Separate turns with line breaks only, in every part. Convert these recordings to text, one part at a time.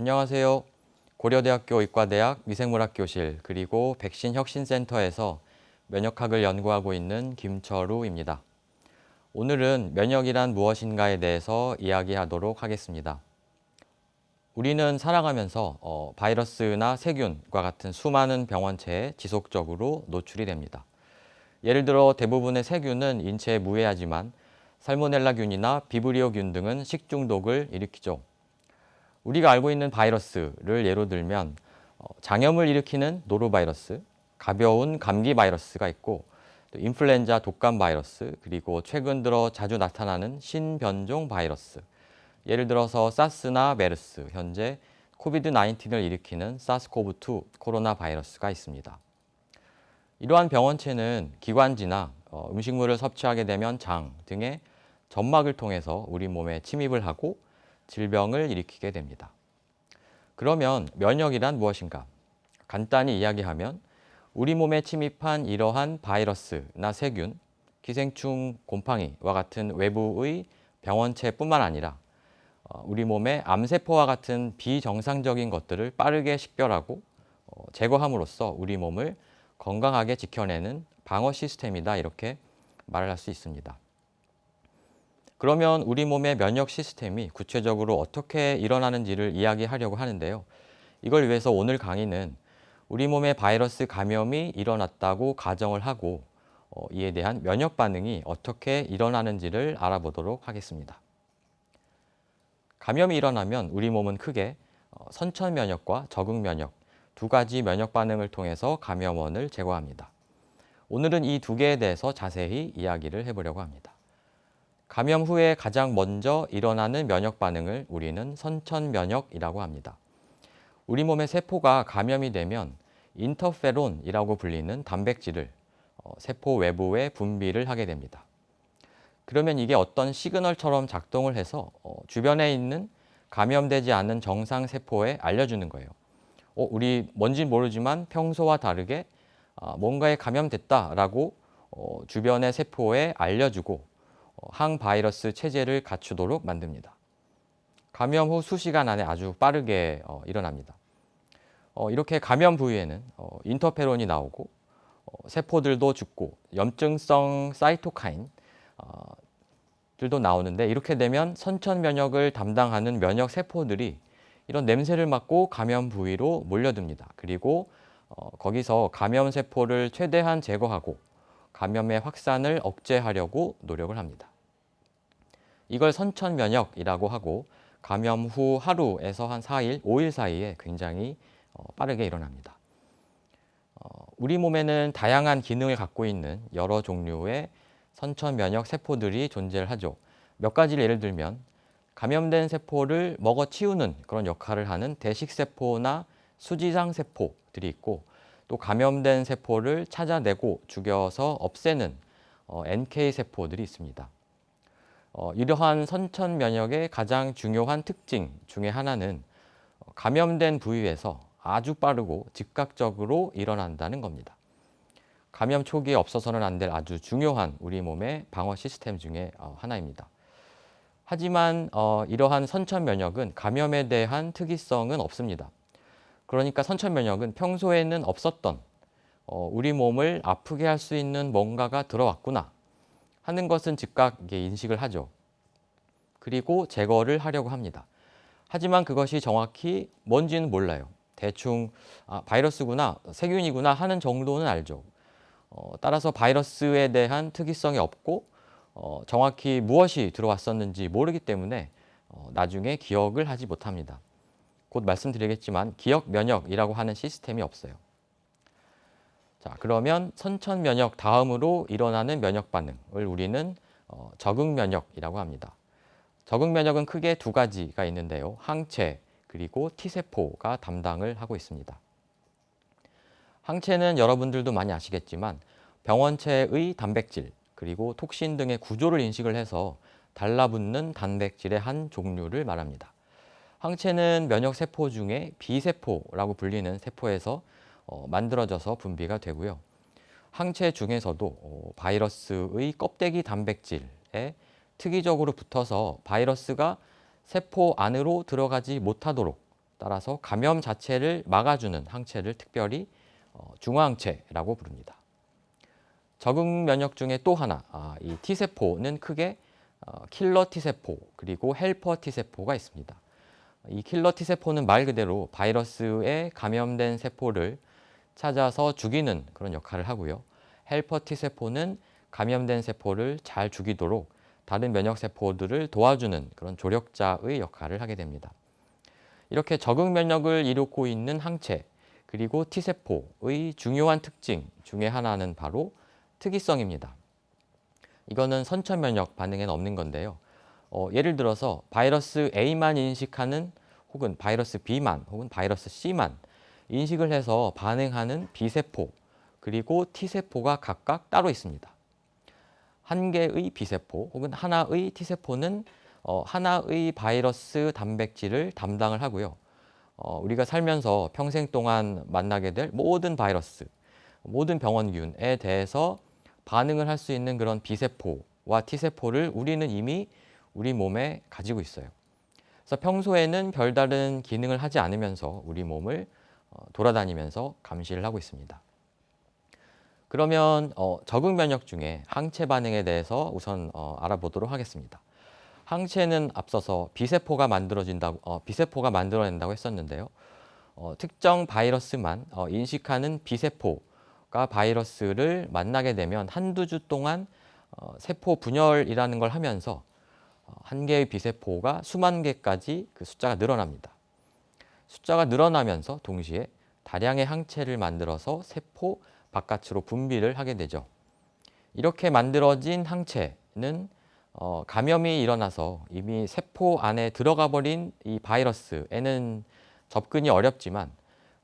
안녕하세요. 고려대학교 의과대학 미생물학교실 그리고 백신혁신센터에서 면역학을 연구하고 있는 김철우입니다. 오늘은 면역이란 무엇인가에 대해서 이야기하도록 하겠습니다. 우리는 살아가면서 어, 바이러스나 세균과 같은 수많은 병원체에 지속적으로 노출이 됩니다. 예를 들어 대부분의 세균은 인체에 무해하지만 살모넬라균이나 비브리오균 등은 식중독을 일으키죠. 우리가 알고 있는 바이러스를 예로 들면 어, 장염을 일으키는 노로바이러스, 가벼운 감기 바이러스가 있고 또 인플루엔자 독감 바이러스 그리고 최근 들어 자주 나타나는 신변종 바이러스 예를 들어서 사스나 메르스 현재 코비드 19을 일으키는 사스코브2 코로나 바이러스가 있습니다. 이러한 병원체는 기관지나 어, 음식물을 섭취하게 되면 장 등의 점막을 통해서 우리 몸에 침입을 하고 질병을 일으키게 됩니다. 그러면 면역이란 무엇인가? 간단히 이야기하면 우리 몸에 침입한 이러한 바이러스나 세균, 기생충, 곰팡이와 같은 외부의 병원체뿐만 아니라 어, 우리 몸의 암세포와 같은 비정상적인 것들을 빠르게 식별하고 어, 제거함으로써 우리 몸을 건강하게 지켜내는 방어 시스템이다 이렇게 말을 할 수 있습니다. 그러면 우리 몸의 면역 시스템이 구체적으로 어떻게 일어나는지를 이야기하려고 하는데요. 이걸 위해서 오늘 강의는 우리 몸에 바이러스 감염이 일어났다고 가정을 하고 어, 이에 대한 면역 반응이 어떻게 일어나는지를 알아보도록 하겠습니다. 감염이 일어나면 우리 몸은 크게 어, 선천 면역과 적응 면역 두 가지 면역 반응을 통해서 감염원을 제거합니다. 오늘은 이 두 개에 대해서 자세히 이야기를 해보려고 합니다. 감염 후에 가장 먼저 일어나는 면역 반응을 우리는 선천 면역이라고 합니다. 우리 몸의 세포가 감염이 되면 인터페론이라고 불리는 단백질을 어, 세포 외부에 분비를 하게 됩니다. 그러면 이게 어떤 시그널처럼 작동을 해서 어, 주변에 있는 감염되지 않은 정상 세포에 알려주는 거예요. 어, 우리 뭔지 모르지만 평소와 다르게 아, 뭔가에 감염됐다라고 어, 주변의 세포에 알려주고 어, 항바이러스 체제를 갖추도록 만듭니다. 감염 후 수시간 안에 아주 빠르게 어, 일어납니다. 어, 이렇게 감염 부위에는 어, 인터페론이 나오고 어, 세포들도 죽고 염증성 사이토카인 어, 들도 나오는데 이렇게 되면 선천 면역을 담당하는 면역 세포들이 이런 냄새를 맡고 감염 부위로 몰려듭니다. 그리고 어, 거기서 감염 세포를 최대한 제거하고 감염의 확산을 억제하려고 노력을 합니다. 이걸 선천 면역이라고 하고 감염 후 하루에서 한 4일, 5일 사이에 굉장히 어, 빠르게 일어납니다. 어, 우리 몸에는 다양한 기능을 갖고 있는 여러 종류의 선천 면역 세포들이 존재를 하죠. 몇 가지를 예를 들면 감염된 세포를 먹어 치우는 그런 역할을 하는 대식 세포나 수지상 세포들이 있고 또 감염된 세포를 찾아내고 죽여서 없애는 어, NK 세포들이 있습니다. 어, 이러한 선천 면역의 가장 중요한 특징 중의 하나는 감염된 부위에서 아주 빠르고 즉각적으로 일어난다는 겁니다. 감염 초기에 없어서는 안 될 아주 중요한 우리 몸의 방어 시스템 중에 어, 하나입니다. 하지만 어, 이러한 선천 면역은 감염에 대한 특이성은 없습니다. 그러니까 선천 면역은 평소에는 없었던 어, 우리 몸을 아프게 할 수 있는 뭔가가 들어왔구나 하는 것은 즉각 인식을 하죠. 그리고 제거를 하려고 합니다. 하지만 그것이 정확히 뭔지는 몰라요. 대충 아, 바이러스구나, 세균이구나 하는 정도는 알죠. 어, 따라서 바이러스에 대한 특이성이 없고 어, 정확히 무엇이 들어왔었는지 모르기 때문에 어, 나중에 기억을 하지 못합니다. 곧 말씀드리겠지만 기억 면역이라고 하는 시스템이 없어요. 자, 그러면 선천 면역 다음으로 일어나는 면역 반응을 우리는 어, 적응 면역이라고 합니다. 적응 면역은 크게 두 가지가 있는데요. 항체 그리고 T세포가 담당을 하고 있습니다. 항체는 여러분들도 많이 아시겠지만 병원체의 단백질 그리고 톡신 등의 구조를 인식을 해서 달라붙는 단백질의 한 종류를 말합니다. 항체는 면역 세포 중에 B세포라고 불리는 세포에서 어, 만들어져서 분비가 되고요. 항체 중에서도 어, 바이러스의 껍데기 단백질에 특이적으로 붙어서 바이러스가 세포 안으로 들어가지 못하도록 따라서 감염 자체를 막아주는 항체를 특별히 어, 중화항체라고 부릅니다. 적응 면역 중에 또 하나, 아, 이 T세포는 크게 어, 킬러 T세포 그리고 헬퍼 T세포가 있습니다. 이 킬러 T세포는 말 그대로 바이러스에 감염된 세포를 찾아서 죽이는 그런 역할을 하고요. 헬퍼 T세포는 감염된 세포를 잘 죽이도록 다른 면역 세포들을 도와주는 그런 조력자의 역할을 하게 됩니다. 이렇게 적응 면역을 이루고 있는 항체 그리고 T세포의 중요한 특징 중에 하나는 바로 특이성입니다. 이거는 선천 면역 반응에는 없는 건데요. 어, 예를 들어서 바이러스 A만 인식하는 혹은 바이러스 B만 혹은 바이러스 C만 인식을 해서 반응하는 B세포 그리고 T세포가 각각 따로 있습니다. 한 개의 B세포 혹은 하나의 T세포는 어, 하나의 바이러스 단백질을 담당을 하고요. 어, 우리가 살면서 평생 동안 만나게 될 모든 바이러스, 모든 병원균에 대해서 반응을 할 수 있는 그런 B세포와 T세포를 우리는 이미 우리 몸에 가지고 있어요. 그래서 평소에는 별다른 기능을 하지 않으면서 우리 몸을 어, 돌아다니면서 감시를 하고 있습니다. 그러면 어, 적응 면역 중에 항체 반응에 대해서 우선 어, 알아보도록 하겠습니다. 항체는 앞서서 비세포가 만들어진다고 어, 비세포가 만들어낸다고 했었는데요. 어, 특정 바이러스만 어, 인식하는 비세포가 바이러스를 만나게 되면 한두 주 동안 어, 세포 분열이라는 걸 하면서 어, 한 개의 비세포가 수만 개까지 그 숫자가 늘어납니다. 숫자가 늘어나면서 동시에 다량의 항체를 만들어서 세포 바깥으로 분비를 하게 되죠. 이렇게 만들어진 항체는 어, 감염이 일어나서 이미 세포 안에 들어가 버린 이 바이러스에는 접근이 어렵지만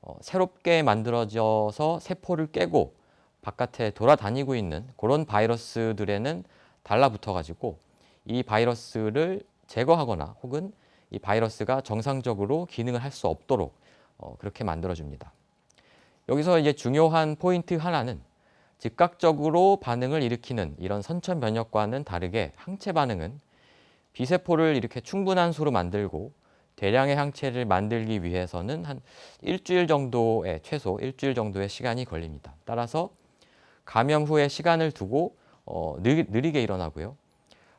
어, 새롭게 만들어져서 세포를 깨고 바깥에 돌아다니고 있는 그런 바이러스들에는 달라붙어 가지고 이 바이러스를 제거하거나 혹은 이 바이러스가 정상적으로 기능을 할 수 없도록 어, 그렇게 만들어 줍니다. 여기서 이제 중요한 포인트 하나는 즉각적으로 반응을 일으키는 이런 선천 면역과는 다르게 항체 반응은 비세포를 이렇게 충분한 수로 만들고 대량의 항체를 만들기 위해서는 한 일주일 정도의 최소 일주일 정도의 시간이 걸립니다. 따라서 감염 후에 시간을 두고 어, 느리게 일어나고요.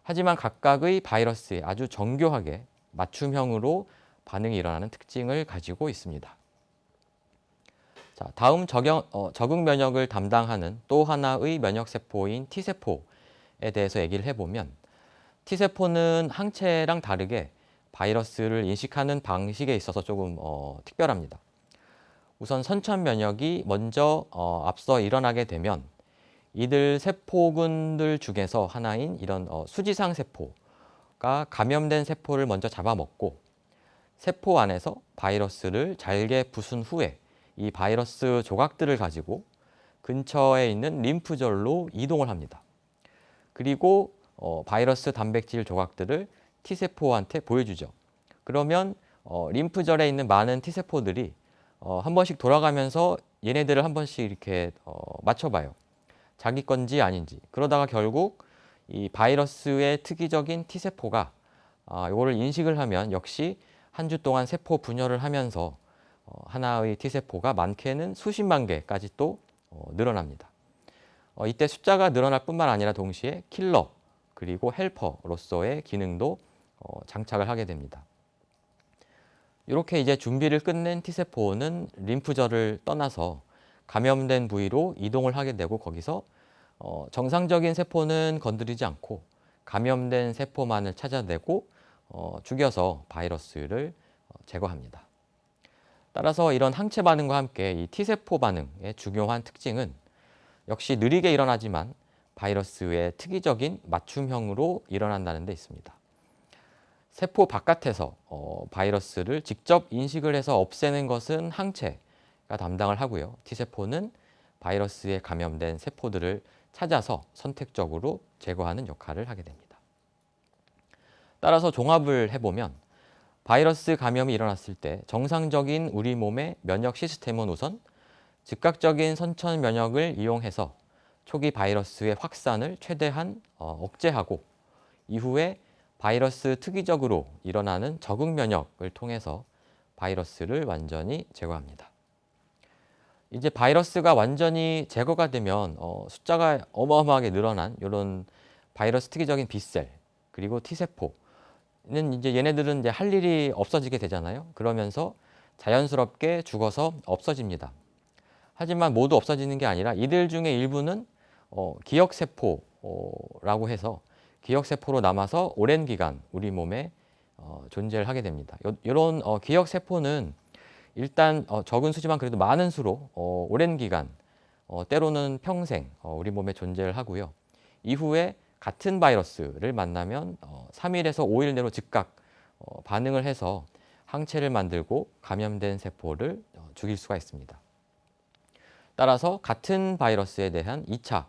하지만 각각의 바이러스에 아주 정교하게 맞춤형으로 반응이 일어나는 특징을 가지고 있습니다. 자, 다음 적용, 어, 적응 면역을 담당하는 또 하나의 면역 세포인 T세포에 대해서 얘기를 해보면 T세포는 항체랑 다르게 바이러스를 인식하는 방식에 있어서 조금 어, 특별합니다. 우선 선천 면역이 먼저 어, 앞서 일어나게 되면 이들 세포군들 중에서 하나인 이런 어, 수지상 세포 가 감염된 세포를 먼저 잡아먹고 세포 안에서 바이러스를 잘게 부순 후에 이 바이러스 조각들을 가지고 근처에 있는 림프절로 이동을 합니다. 그리고 어, 바이러스 단백질 조각들을 T세포한테 보여주죠. 그러면 어, 림프절에 있는 많은 T세포들이 어, 한 번씩 돌아가면서 얘네들을 한 번씩 이렇게 어, 맞춰봐요. 자기 건지 아닌지. 그러다가 결국 이 바이러스의 특이적인 T세포가 아, 이거를 인식을 하면 역시 한 주 동안 세포 분열을 하면서 어, 하나의 T세포가 많게는 수십만 개까지 또 어, 늘어납니다. 어, 이때 숫자가 늘어날 뿐만 아니라 동시에 킬러 그리고 헬퍼로서의 기능도 장착을 하게 됩니다. 이렇게 이제 준비를 끝낸 T세포는 림프절을 떠나서 감염된 부위로 이동을 하게 되고 거기서 정상적인 세포는 건드리지 않고 감염된 세포만을 찾아내고 죽여서 바이러스를 제거합니다. 따라서 이런 항체 반응과 함께 이 T세포 반응의 중요한 특징은 역시 느리게 일어나지만 바이러스의 특이적인 맞춤형으로 일어난다는 데 있습니다. 세포 바깥에서 어, 바이러스를 직접 인식을 해서 없애는 것은 항체가 담당을 하고요. T세포는 바이러스에 감염된 세포들을 찾아서 선택적으로 제거하는 역할을 하게 됩니다. 따라서 종합을 해보면 바이러스 감염이 일어났을 때 정상적인 우리 몸의 면역 시스템은 우선 즉각적인 선천 면역을 이용해서 초기 바이러스의 확산을 최대한 어, 억제하고 이후에 바이러스 특이적으로 일어나는 적응 면역을 통해서 바이러스를 완전히 제거합니다. 이제 바이러스가 완전히 제거가 되면 어, 숫자가 어마어마하게 늘어난 이런 바이러스 특이적인 B셀 그리고 T세포는 이제 얘네들은 이제 할 일이 없어지게 되잖아요. 그러면서 자연스럽게 죽어서 없어집니다. 하지만 모두 없어지는 게 아니라 이들 중에 일부는 어, 기억세포라고 해서 기억세포로 남아서 오랜 기간 우리 몸에 어, 존재를 하게 됩니다. 요, 이런 어, 기억세포는 일단 어, 적은 수지만 그래도 많은 수로 어, 오랜 기간 어, 때로는 평생 어, 우리 몸에 존재를 하고요. 이후에 같은 바이러스를 만나면 어, 3일에서 5일 내로 즉각 어, 반응을 해서 항체를 만들고 감염된 세포를 어, 죽일 수가 있습니다. 따라서 같은 바이러스에 대한 2차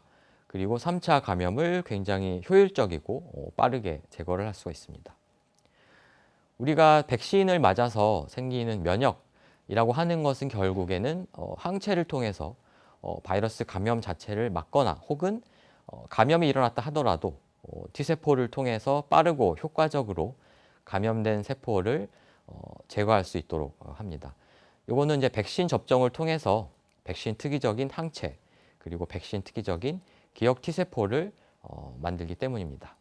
그리고 3차 감염을 굉장히 효율적이고 어, 빠르게 제거를 할 수가 있습니다. 우리가 백신을 맞아서 생기는 면역 이라고 하는 것은 결국에는 어, 항체를 통해서 어, 바이러스 감염 자체를 막거나 혹은 어, 감염이 일어났다 하더라도 어, T세포를 통해서 빠르고 효과적으로 감염된 세포를 어, 제거할 수 있도록 어, 합니다. 요거는 이제 백신 접종을 통해서 백신 특이적인 항체 그리고 백신 특이적인 기억 T세포를 어, 만들기 때문입니다.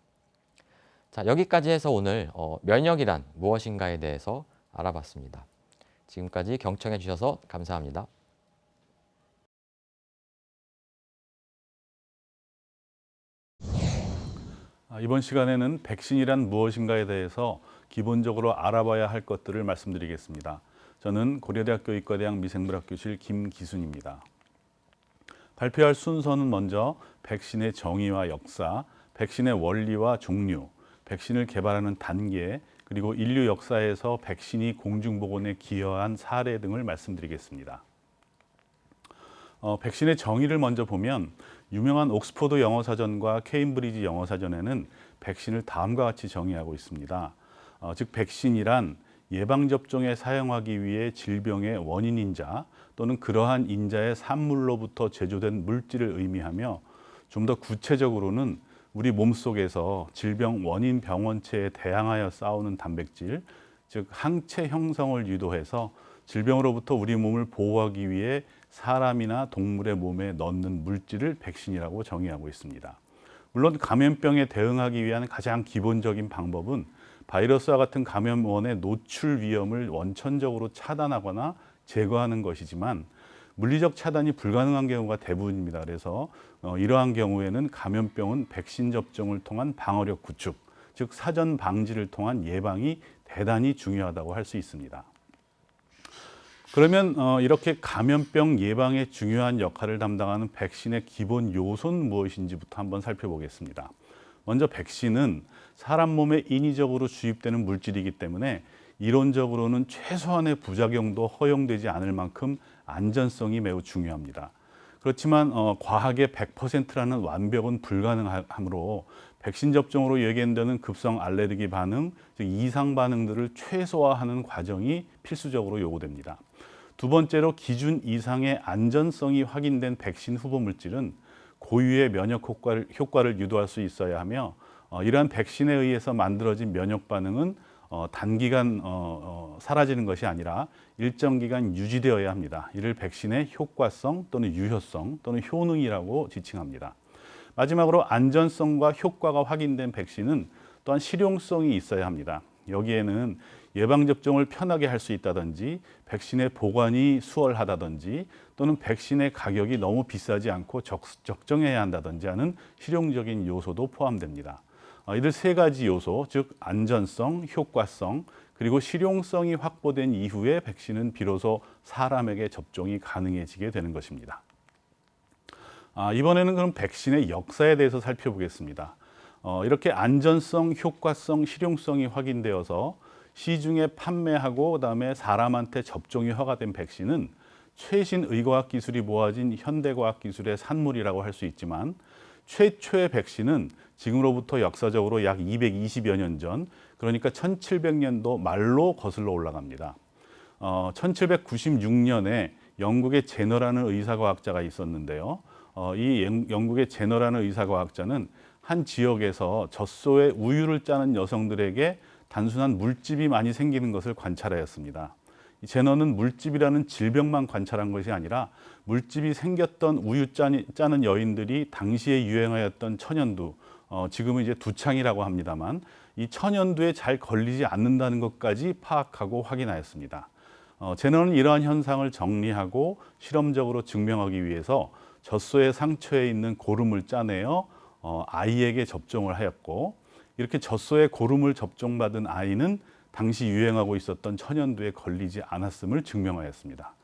자, 여기까지 해서 오늘 어, 면역이란 무엇인가에 대해서 알아봤습니다. 지금까지 경청해 주셔서 감사합니다.
아, 이번 시간에는 백신이란 무엇인가에 대해서 기본적으로 알아봐야 할 것들을 말씀드리겠습니다. 저는 고려대학교 의과대학 미생물학 교실 김기순입니다. 발표할 순서는 먼저 백신의 정의와 역사, 백신의 원리와 종류, 백신을 개발하는 단계, 그리고 인류 역사에서 백신이 공중보건에 기여한 사례 등을 말씀드리겠습니다. 어, 백신의 정의를 먼저 보면 유명한 옥스포드 영어사전과 케임브리지 영어사전에는 백신을 다음과 같이 정의하고 있습니다. 어, 즉 백신이란 예방접종에 사용하기 위해 질병의 원인인 자 또는 그러한 인자의 산물로부터 제조된 물질을 의미하며 좀 더 구체적으로는 우리 몸속에서 질병 원인 병원체에 대항하여 싸우는 단백질, 즉 항체 형성을 유도해서 질병으로부터 우리 몸을 보호하기 위해 사람이나 동물의 몸에 넣는 물질을 백신이라고 정의하고 있습니다. 물론 감염병에 대응하기 위한 가장 기본적인 방법은 바이러스와 같은 감염원의 노출 위험을 원천적으로 차단하거나 제거하는 것이지만 물리적 차단이 불가능한 경우가 대부분입니다. 그래서 어, 이러한 경우에는 감염병은 백신 접종을 통한 방어력 구축, 즉 사전 방지를 통한 예방이 대단히 중요하다고 할 수 있습니다. 그러면 어, 이렇게 감염병 예방에 중요한 역할을 담당하는 백신의 기본 요소는 무엇인지부터 한번 살펴보겠습니다. 먼저 백신은 사람 몸에 인위적으로 주입되는 물질이기 때문에 이론적으로는 최소한의 부작용도 허용되지 않을 만큼 안전성이 매우 중요합니다. 그렇지만 어, 과학의 100%라는 완벽은 불가능하므로 백신 접종으로 예견되는 급성 알레르기 반응, 즉 이상 반응들을 최소화하는 과정이 필수적으로 요구됩니다. 두 번째로 기준 이상의 안전성이 확인된 백신 후보 물질은 고유의 면역 효과를, 효과를 유도할 수 있어야 하며 어, 이러한 백신에 의해서 만들어진 면역 반응은 어, 단기간 어, 어, 사라지는 것이 아니라 일정 기간 유지되어야 합니다. 이를 백신의 효과성 또는 유효성 또는 효능이라고 지칭합니다. 마지막으로 안전성과 효과가 확인된 백신은 또한 실용성이 있어야 합니다. 여기에는 예방접종을 편하게 할 수 있다든지 백신의 보관이 수월하다든지 또는 백신의 가격이 너무 비싸지 않고 적, 적정해야 한다든지 하는 실용적인 요소도 포함됩니다. 어, 이들 세 가지 요소, 즉 안전성, 효과성, 그리고 실용성이 확보된 이후에 백신은 비로소 사람에게 접종이 가능해지게 되는 것입니다. 아, 이번에는 그럼 백신의 역사에 대해서 살펴보겠습니다. 어, 이렇게 안전성, 효과성, 실용성이 확인되어서 시중에 판매하고 그다음에 사람한테 접종이 허가된 백신은 최신 의과학 기술이 모아진 현대과학 기술의 산물이라고 할 수 있지만 최초의 백신은 지금으로부터 역사적으로 약 220여 년 전, 그러니까 1700년도 말로 거슬러 올라갑니다. 어, 1796년에 영국의 제너라는 의사과학자가 있었는데요. 어, 이 영국의 제너라는 의사과학자는 한 지역에서 젖소에 우유를 짜는 여성들에게 단순한 물집이 많이 생기는 것을 관찰하였습니다. 이 제너는 물집이라는 질병만 관찰한 것이 아니라 물집이 생겼던 우유 짜는 여인들이 당시에 유행하였던 천연두, 어, 지금은 이제 두창이라고 합니다만 이 천연두에 잘 걸리지 않는다는 것까지 파악하고 확인하였습니다. 어, 제너는 이러한 현상을 정리하고 실험적으로 증명하기 위해서 젖소의 상처에 있는 고름을 짜내어 어, 아이에게 접종을 하였고 이렇게 젖소에 고름을 접종받은 아이는 당시 유행하고 있었던 천연두에 걸리지 않았음을 증명하였습니다.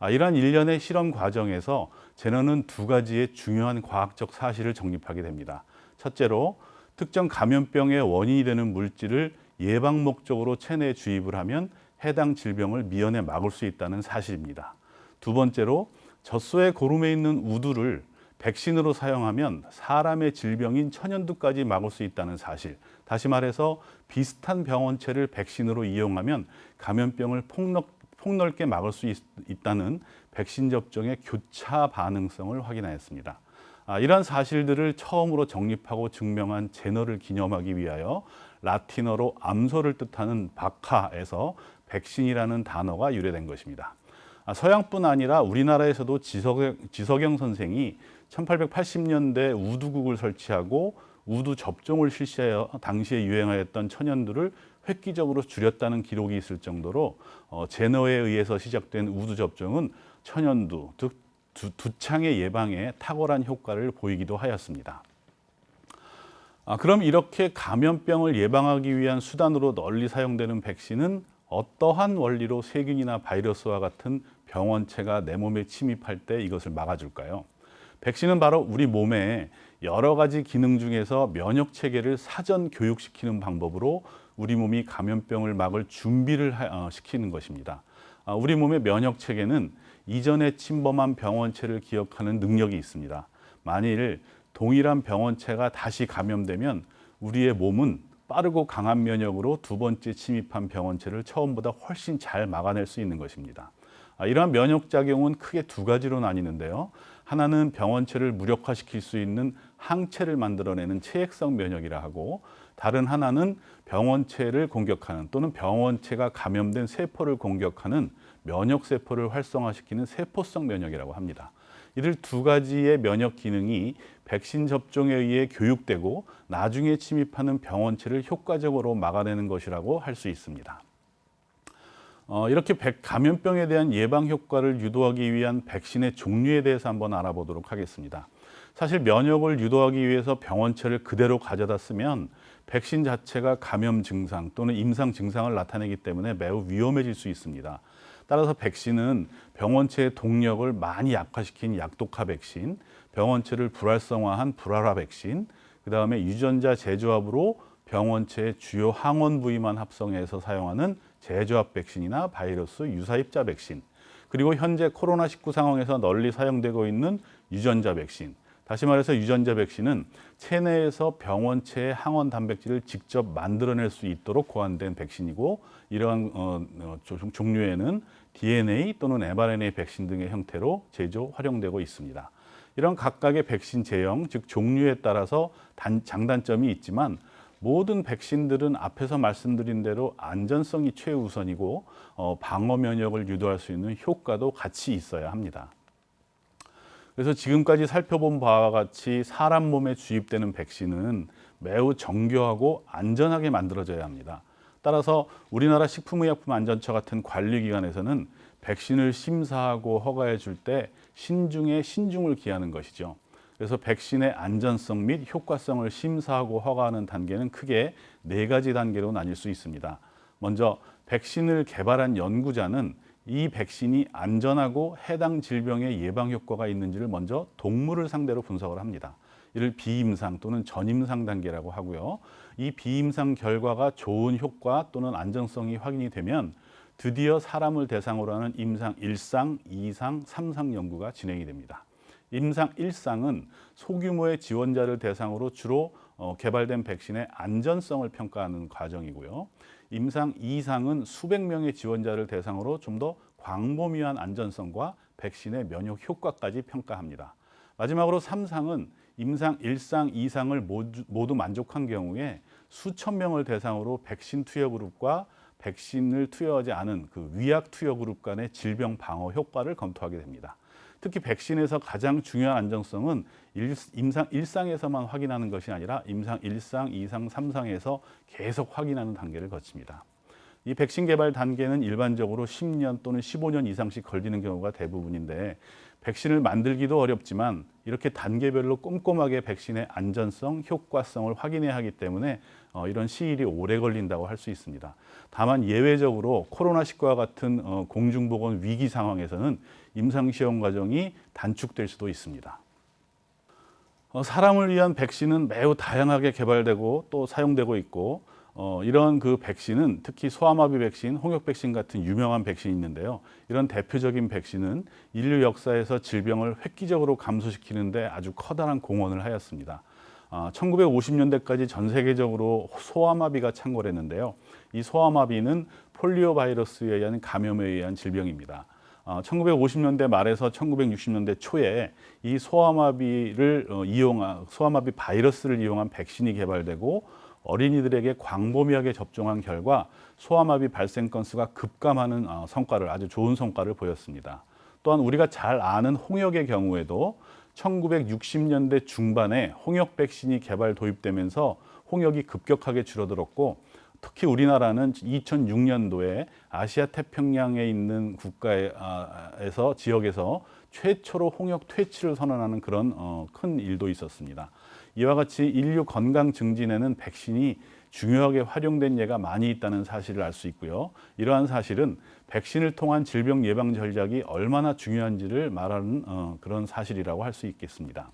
아, 이러한 일련의 실험 과정에서 제너는 두 가지의 중요한 과학적 사실을 정립하게 됩니다. 첫째로 특정 감염병의 원인이 되는 물질을 예방 목적으로 체내에 주입을 하면 해당 질병을 미연에 막을 수 있다는 사실입니다. 두 번째로 젖소에 고름에 있는 우두를 백신으로 사용하면 사람의 질병인 천연두까지 막을 수 있다는 사실. 다시 말해서 비슷한 병원체를 백신으로 이용하면 감염병을 폭넓, 폭넓게 막을 수 있, 있다는 백신 접종의 교차 반응성을 확인하였습니다. 아, 이러한 사실들을 처음으로 정립하고 증명한 제너를 기념하기 위하여 라틴어로 암소를 뜻하는 바카에서 백신이라는 단어가 유래된 것입니다. 아, 서양뿐 아니라 우리나라에서도 지석영, 지석영 선생이 1880년대 우두국을 설치하고 우두 접종을 실시하여 당시에 유행하였던 천연두를 획기적으로 줄였다는 기록이 있을 정도로 어, 제너에 의해서 시작된 우두 접종은 천연두, 즉 두, 두창의 예방에 탁월한 효과를 보이기도 하였습니다. 아, 그럼 이렇게 감염병을 예방하기 위한 수단으로 널리 사용되는 백신은 어떠한 원리로 세균이나 바이러스와 같은 병원체가 내 몸에 침입할 때 이것을 막아줄까요? 백신은 바로 우리 몸에 여러 가지 기능 중에서 면역 체계를 사전 교육시키는 방법으로 우리 몸이 감염병을 막을 준비를 하- 어, 시키는 것입니다. 아, 우리 몸의 면역 체계는 이전에 침범한 병원체를 기억하는 능력이 있습니다. 만일 동일한 병원체가 다시 감염되면 우리의 몸은 빠르고 강한 면역으로 두 번째 침입한 병원체를 처음보다 훨씬 잘 막아낼 수 있는 것입니다. 아, 이러한 면역 작용은 크게 두 가지로 나뉘는데요. 하나는 병원체를 무력화시킬 수 있는 항체를 만들어내는 체액성 면역이라 하고 다른 하나는 병원체를 공격하는 또는 병원체가 감염된 세포를 공격하는 면역 세포를 활성화시키는 세포성 면역이라고 합니다. 이들 두 가지의 면역 기능이 백신 접종에 의해 교육되고 나중에 침입하는 병원체를 효과적으로 막아내는 것이라고 할 수 있습니다. 어, 이렇게 백, 감염병에 대한 예방 효과를 유도하기 위한 백신의 종류에 대해서 한번 알아보도록 하겠습니다. 사실 면역을 유도하기 위해서 병원체를 그대로 가져다 쓰면 백신 자체가 감염 증상 또는 임상 증상을 나타내기 때문에 매우 위험해질 수 있습니다. 따라서 백신은 병원체의 동력을 많이 약화시킨 약독화 백신, 병원체를 불활성화한 불활화 백신, 그 다음에 유전자 재조합으로 병원체의 주요 항원 부위만 합성해서 사용하는 재조합 백신이나 바이러스 유사입자 백신, 그리고 현재 코로나19 상황에서 널리 사용되고 있는 유전자 백신. 다시 말해서 유전자 백신은 체내에서 병원체의 항원 단백질을 직접 만들어낼 수 있도록 고안된 백신이고 이러한 어, 어, 종- 종류에는 DNA 또는 mRNA 백신 등의 형태로 제조 활용되고 있습니다. 이런 각각의 백신 제형, 즉 종류에 따라서 단, 장단점이 있지만 모든 백신들은 앞에서 말씀드린 대로 안전성이 최우선이고 어, 방어 면역을 유도할 수 있는 효과도 같이 있어야 합니다. 그래서 지금까지 살펴본 바와 같이 사람 몸에 주입되는 백신은 매우 정교하고 안전하게 만들어져야 합니다. 따라서 우리나라 식품의약품안전처 같은 관리기관에서는 백신을 심사하고 허가해 줄 때 신중에 신중을 기하는 것이죠. 그래서 백신의 안전성 및 효과성을 심사하고 허가하는 단계는 크게 네 가지 단계로 나뉠 수 있습니다. 먼저 백신을 개발한 연구자는 이 백신이 안전하고 해당 질병의 예방 효과가 있는지를 먼저 동물을 상대로 분석을 합니다. 이를 비임상 또는 전임상 단계라고 하고요. 이 비임상 결과가 좋은 효과 또는 안정성이 확인이 되면 드디어 사람을 대상으로 하는 임상 1상, 2상, 3상 연구가 진행이 됩니다. 임상 1상은 소규모의 지원자를 대상으로 주로 어, 개발된 백신의 안전성을 평가하는 과정이고요. 임상 2상은 수백 명의 지원자를 대상으로 좀 더 광범위한 안전성과 백신의 면역 효과까지 평가합니다. 마지막으로 3상은 임상 1상, 2상을 모두, 만족한 경우에 수천 명을 대상으로 백신 투여 그룹과 백신을 투여하지 않은 그 위약 투여 그룹 간의 질병 방어 효과를 검토하게 됩니다. 특히 백신에서 가장 중요한 안정성은 일- 임상 일상에서만 확인하는 것이 아니라 임상 1상, 2상, 3상에서 계속 확인하는 단계를 거칩니다. 이 백신 개발 단계는 일반적으로 10년 또는 15년 이상씩 걸리는 경우가 대부분인데 백신을 만들기도 어렵지만 이렇게 단계별로 꼼꼼하게 백신의 안전성, 효과성을 확인해야 하기 때문에 어, 이런 시일이 오래 걸린다고 할 수 있습니다. 다만 예외적으로 코로나19와 같은 어, 공중보건 위기 상황에서는 임상시험 과정이 단축될 수도 있습니다. 어, 사람을 위한 백신은 매우 다양하게 개발되고 또 사용되고 있고 어, 이런 그 백신은 특히 소아마비 백신, 홍역 백신 같은 유명한 백신이 있는데요. 이런 대표적인 백신은 인류 역사에서 질병을 획기적으로 감소시키는데 아주 커다란 공헌을 하였습니다. 아, 1950년대까지 전 세계적으로 소아마비가 창궐했는데요. 이 소아마비는 폴리오 바이러스에 의한 감염에 의한 질병입니다. 아, 1950년대 말에서 1960년대 초에 이 소아마비를 어, 이용한 소아마비 바이러스를 이용한 백신이 개발되고 어린이들에게 광범위하게 접종한 결과 소아마비 발생 건수가 급감하는 어, 성과를 아주 좋은 성과를 보였습니다. 또한 우리가 잘 아는 홍역의 경우에도 1960년대 중반에 홍역 백신이 개발 도입되면서 홍역이 급격하게 줄어들었고 특히 우리나라는 2006년도에 아시아 태평양에 있는 국가에서 지역에서 최초로 홍역 퇴치를 선언하는 그런 어, 큰 일도 있었습니다. 이와 같이 인류 건강 증진에는 백신이 중요하게 활용된 예가 많이 있다는 사실을 알 수 있고요. 이러한 사실은 백신을 통한 질병 예방 전략이 얼마나 중요한지를 말하는 어, 그런 사실이라고 할 수 있겠습니다.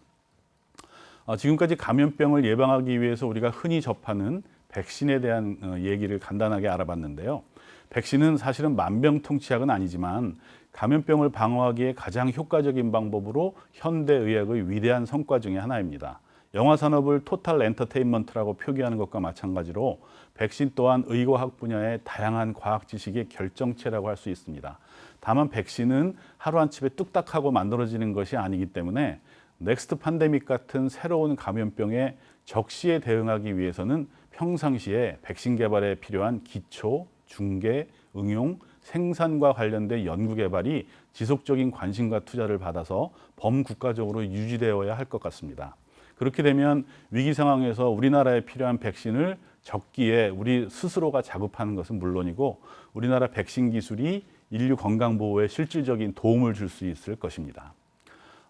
어, 지금까지 감염병을 예방하기 위해서 우리가 흔히 접하는 백신에 대한 어, 얘기를 간단하게 알아봤는데요. 백신은 사실은 만병통치약은 아니지만 감염병을 방어하기에 가장 효과적인 방법으로 현대 의학의 위대한 성과 중의 하나입니다. 영화 산업을 토탈 엔터테인먼트라고 표기하는 것과 마찬가지로 백신 또한 의과학 분야의 다양한 과학 지식의 결정체라고 할 수 있습니다. 다만 백신은 하루 아침에 뚝딱하고 만들어지는 것이 아니기 때문에 넥스트 팬데믹 같은 새로운 감염병에 적시에 대응하기 위해서는 평상시에 백신 개발에 필요한 기초, 중개, 응용, 생산과 관련된 연구 개발이 지속적인 관심과 투자를 받아서 범국가적으로 유지되어야 할 것 같습니다. 그렇게 되면 위기 상황에서 우리나라에 필요한 백신을 적기에 우리 스스로가 자급하는 것은 물론이고 우리나라 백신 기술이 인류 건강 보호에 실질적인 도움을 줄 수 있을 것입니다.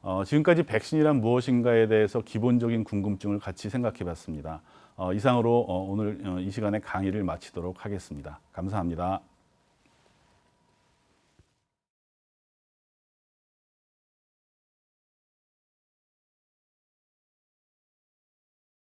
어, 지금까지 백신이란 무엇인가에 대해서 기본적인 궁금증을 같이 생각해 봤습니다. 어, 이상으로 어, 오늘 어, 이 시간에 강의를 마치도록 하겠습니다. 감사합니다.